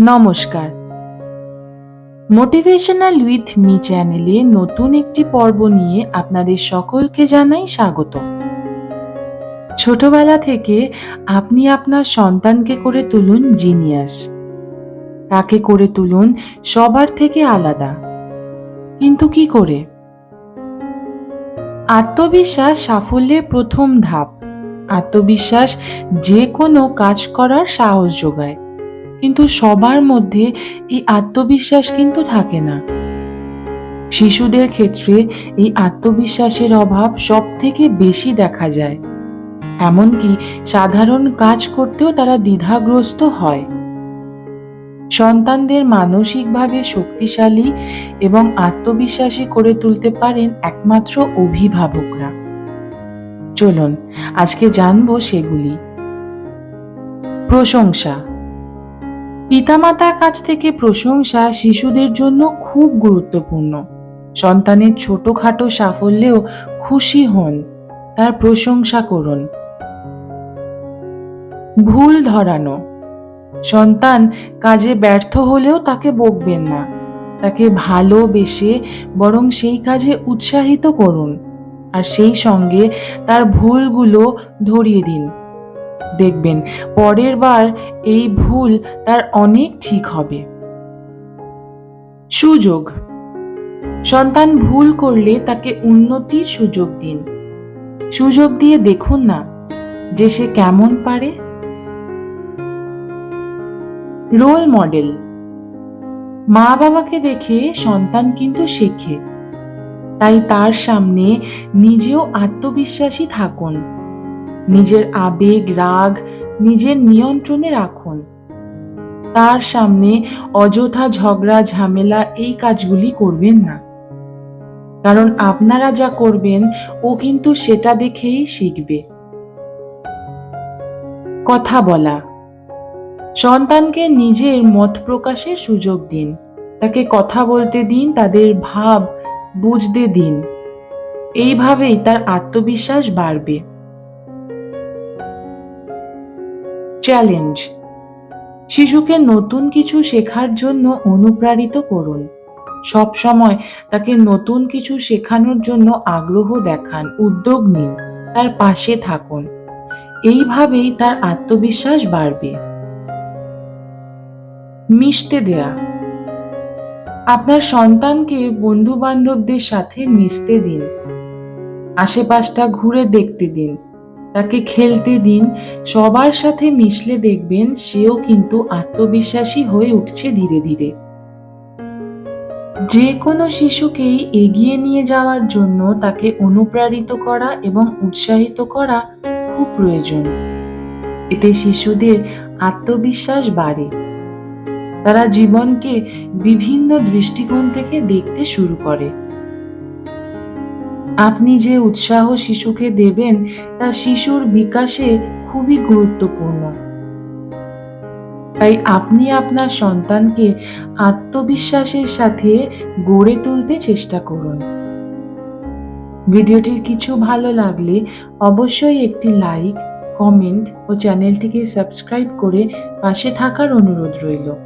নমস্কার। Motivational with me চ্যানেলে নতুন একটি পর্ব নিয়ে আপনাদের সকলকে জানাই স্বাগত। ছোটবেলা থেকে আপনি আপনার সন্তানকে করে তুলুন জিনিয়াস তাকে করে তুলুন সবার থেকে আলাদা। কিন্তু কি করে? আত্মবিশ্বাস সাফল্যের প্রথম ধাপ। আত্মবিশ্বাস যে কোনো কাজ করার সাহস যোগায়। কিন্তু সবার মধ্যে এই আত্মবিশ্বাস কিন্তু থাকে না। শিশুদের ক্ষেত্রে এই আত্মবিশ্বাসের অভাব সব থেকে বেশি দেখা যায়। এমনকি সাধারণ কাজ করতেও তারা দ্বিধাগ্রস্ত হয়। সন্তানদের মানসিকভাবে শক্তিশালী এবং আত্মবিশ্বাসী করে তুলতে পারেন একমাত্র অভিভাবকরা। চলুন, আজকে জানব সেগুলি। প্রশংসা। পিতামাতার কাছ থেকে প্রশংসা শিশুদের জন্য খুব গুরুত্বপূর্ণ। সন্তানের ছোটখাটো সাফল্যেও খুশি হন, তার প্রশংসা করুন। ভুল ধরানো। সন্তান কাজে ব্যর্থ হলেও তাকে বকবেন না। তাকে ভালোবেসে বরং সেই কাজে উৎসাহিত করুন। আর সেই সঙ্গে তার ভুলগুলো ধরিয়ে দিন। দেখবেন, পরের বার এই ভুল তার অনেক ঠিক হবে। সুযোগ। সন্তান ভুল করলে তাকে উন্নতির সুযোগ দিন। সুযোগ দিয়ে দেখুন না যে সে কেমন পারে। Role model. মা বাবাকে দেখে সন্তান কিন্তু শেখে। তাই তার সামনে নিজেও আত্মবিশ্বাসী থাকুন। নিজের আবেগ, রাগ নিজের নিয়ন্ত্রণে রাখুন। তার সামনে অযথা ঝগড়া, ঝামেলা এই কাজগুলি করবেন না। কারণ আপনারা যা করবেন, ও কিন্তু সেটা দেখেই শিখবে। কথা বলা। সন্তানকে নিজের মত প্রকাশের সুযোগ দিন। তাকে কথা বলতে দিন, তাদের ভাব বুঝতে দিন। এইভাবেই তার আত্মবিশ্বাস বাড়বে। চ্যালেঞ্জ শিশুকে নতুন কিছু শেখার জন্য অনুপ্রাণিত করুন। সব সময় তাকে নতুন কিছু শেখানোর জন্য আগ্রহ দেখান, উদ্যোগ নিন, তার পাশে থাকুন। এইভাবেই তার আত্মবিশ্বাস বাড়বে। মিশতে দেয়া। আপনার সন্তানকে বন্ধু বান্ধবদের সাথে মিশতে দিন। আশেপাশটা ঘুরে দেখতে দিন। তাকে খেলতে দিন। সবার সাথে মিশলে দেখবেন সেও কিন্তু আত্মবিশ্বাসী হয়ে উঠছে ধীরে ধীরে। যে কোনো শিশুকেই এগিয়ে নিয়ে যাওয়ার জন্য তাকে অনুপ্রাণিত করা এবং উৎসাহিত করা খুব প্রয়োজন। এতে শিশুদের আত্মবিশ্বাস বাড়ে। তারা জীবনকে বিভিন্ন দৃষ্টিকোণ থেকে দেখতে শুরু করে। আপনি যে উৎসাহ শিশুকে দেবেন, তা শিশুর বিকাশে খুবই গুরুত্বপূর্ণ। তাই আপনি আপনার সন্তানকে আত্মবিশ্বাসের সাথে গড়ে তুলতে চেষ্টা করুন। ভিডিওটির কিছু ভালো লাগলে অবশ্যই একটি লাইক, কমেন্ট ও চ্যানেলটিকে সাবস্ক্রাইব করে পাশে থাকার অনুরোধ রইল।